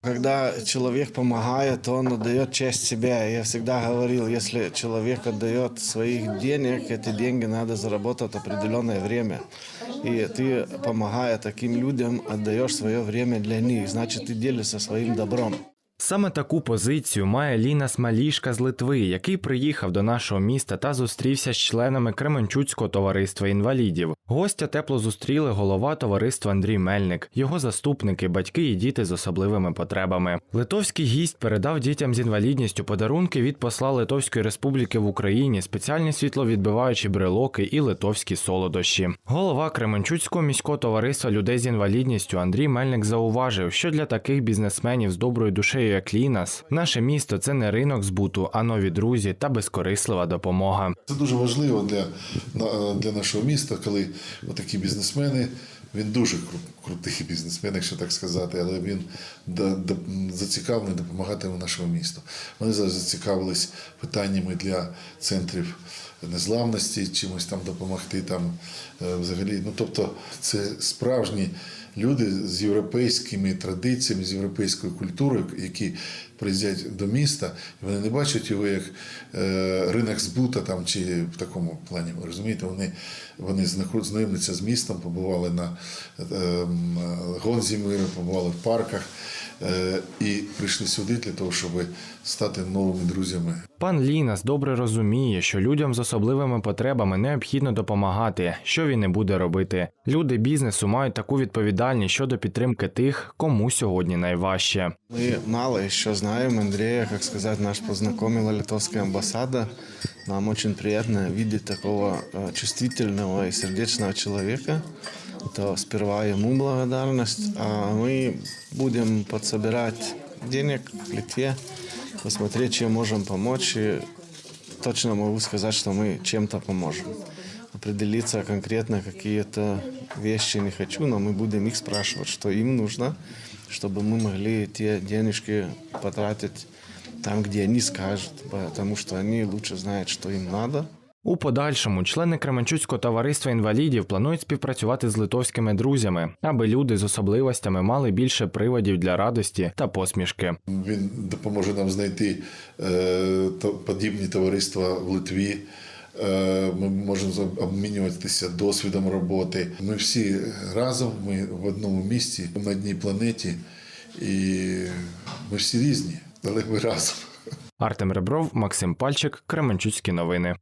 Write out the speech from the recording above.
Когда человек помогает, то он отдает часть себя. Я всегда говорил, если человек отдает своих денег, эти деньги надо заработать определенное время. И ты, помогая таким людям, отдаешь свое время для них. Значит, ты делишься своим добром. Саме таку позицію має Лінас Малішка з Литви, який приїхав до нашого міста та зустрівся з членами Кременчуцького товариства інвалідів. Гостя тепло зустріли голова товариства Андрій Мельник, його заступники, батьки і діти з особливими потребами. Литовський гість передав дітям з інвалідністю подарунки від посла Литовської Республіки в Україні, спеціальні світловідбиваючі брелоки і литовські солодощі. Голова Кременчуцького міського товариства людей з інвалідністю Андрій Мельник зауважив, що для таких бізнесменів з доброю душею, як Лінас, наше місто це не ринок збуту, а нові друзі та безкорислива допомога. Це дуже важливо для, для нашого міста, коли такі бізнесмени. Він дуже крутий бізнесмен, якщо так сказати, але він зацікавлений допомагати нашому місту. Вони зараз зацікавились питаннями для центрів незламності, чимось там допомогти. Там, е, взагалі. Ну, тобто, це справжні люди з європейськими традиціями, з європейською культурою, які приїздять до міста, і вони не бачать його як е, ринок збута там, чи в такому плані. Ви розумієте, вони, вони знайомляться з містом, побували на е, гонзі миру, побували в парках е, і прийшли сюди для того, щоб стати новими друзями. Пан Лінас добре розуміє, що людям з особливими потребами необхідно допомагати, що він не буде робити. Люди бізнесу мають таку відповідальність щодо підтримки тих, кому сьогодні найважче. Мы мало еще знаем Андрея, как сказать, нас познакомила литовская амбассада. Нам очень приятно видеть такого э, чувствительного и сердечного человека. То сперва ему благодарность, а мы будем подсобирать денег в Литве, посмотреть, чем можем помочь. И точно могу сказать, что мы чем-то поможем. Определиться конкретно какие-то вещи не хочу, но мы будем их спрашивать, что им нужно, чтобы мы могли те денежки потратить там, где они скажут, потому что они лучше знают, что им надо. У подальшому члени Кременчуцького товариства інвалідів планують співпрацювати з литовськими друзями, аби люди з особливостями мали більше приводів для радості та посмішки. Він допоможе нам знайти е, то- подібні товариства в Литві. Е, Ми можемо обмінюватися досвідом роботи. Ми всі разом, ми в одному місці, на одній планеті, і ми всі різні, але ми разом. Артем Ребров, Максим Пальчик, Кременчуцькі новини.